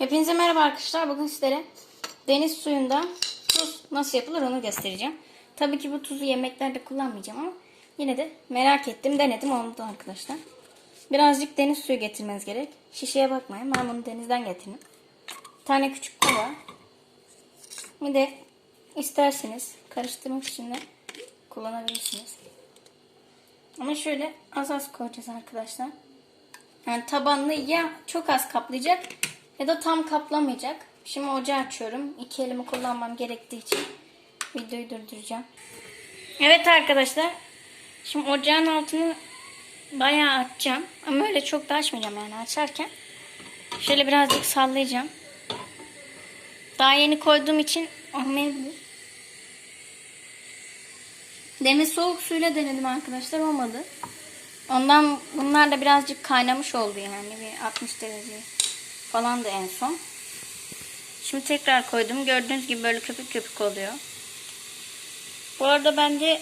Hepinize merhaba arkadaşlar. Bugün sizlere deniz suyunda tuz nasıl yapılır onu göstereceğim. Tabii ki bu tuzu yemeklerde kullanmayacağım ama yine de merak ettim. Denedim oldu arkadaşlar. Birazcık deniz suyu getirmeniz gerek. Şişeye bakmayın. Ben bunu denizden getirdim. Bir tane küçük kova. Bir de isterseniz karıştırmak için de kullanabilirsiniz. Ama şöyle az az koyacağız arkadaşlar. Yani tabanını ya çok az kaplayacak ya da tam kaplamayacak. Şimdi ocağı açıyorum. İki elimi kullanmam gerektiği için videoyu durduracağım. Evet arkadaşlar. Şimdi ocağın altını bayağı açacağım. Ama öyle çok da açmayacağım yani açarken. Şöyle birazcık sallayacağım. Daha yeni koyduğum için olmayabilir. Demin soğuk suyla denedim arkadaşlar olmadı. Ondan bunlar da birazcık kaynamış oldu yani bir 60 derece falan da en son. Şimdi tekrar koydum. Gördüğünüz gibi böyle köpük köpük oluyor. Bu arada ben de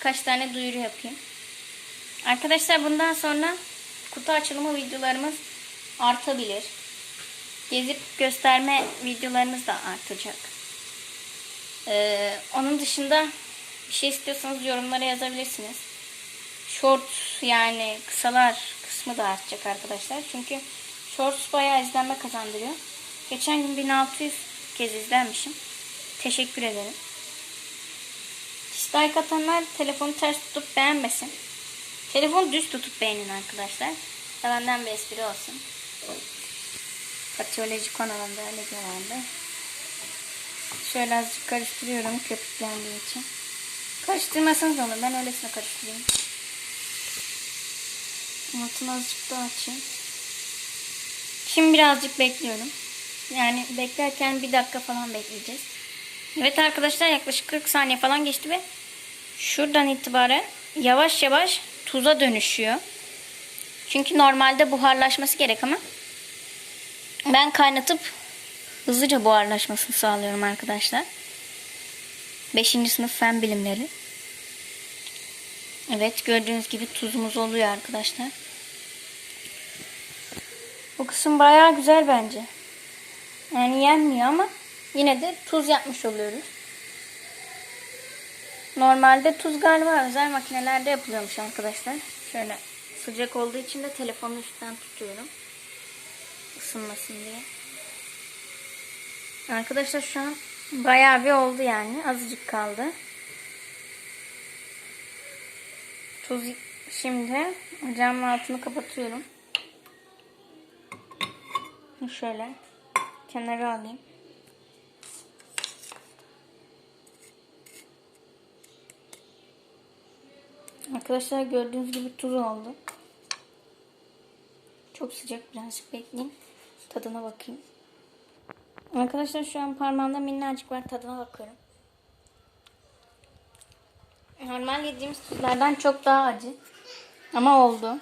kaç tane duyuru yapayım. Arkadaşlar bundan sonra kutu açılımı videolarımız artabilir. Gezip gösterme videolarımız da artacak. Ee, onun dışında bir şey istiyorsanız yorumlara yazabilirsiniz. Short yani kısalar kısmı da artacak arkadaşlar. Çünkü shorts bayağı izlenme kazandırıyor. Geçen gün 1600 kez izlenmişim. Teşekkür ederim. Dislike atanlar telefonu ters tutup beğenmesin. Telefonu düz tutup beğenin arkadaşlar. Yalandan bir espri olsun. Patiyoloji kanalında öyle genelde. Şöyle azıcık karıştırıyorum köpüklendiği için. Karıştırmasanız olur. Ben öylesine karıştırayım. Altını azıcık daha açayım. Şimdi birazcık bekliyorum. Yani beklerken bir dakika falan bekleyeceğiz. Evet arkadaşlar yaklaşık 40 saniye falan geçti ve şuradan itibaren yavaş yavaş tuza dönüşüyor. Çünkü normalde buharlaşması gerek ama ben kaynatıp hızlıca buharlaşmasını sağlıyorum arkadaşlar. 5. sınıf fen bilimleri. Evet gördüğünüz gibi tuzumuz oluyor arkadaşlar. Kısım bayağı güzel bence. Yani yenmiyor ama yine de tuz yapmış oluyoruz. Normalde tuz galiba özel makinelerde yapılıyormuş arkadaşlar. Şöyle sıcak olduğu için de telefonu üstten tutuyorum. Isınmasın diye. Arkadaşlar şu an bayağı bir oldu yani. Azıcık kaldı. Tuz şimdi ocağımın altını kapatıyorum. Şöyle kenara alayım. Arkadaşlar gördüğünüz gibi tuz oldu. Çok sıcak birazcık bekleyin. Tadına bakayım. Arkadaşlar şu an parmağımda minnacık var tadına bakıyorum. Normal yediğimiz tuzlardan çok daha acı. Ama oldu.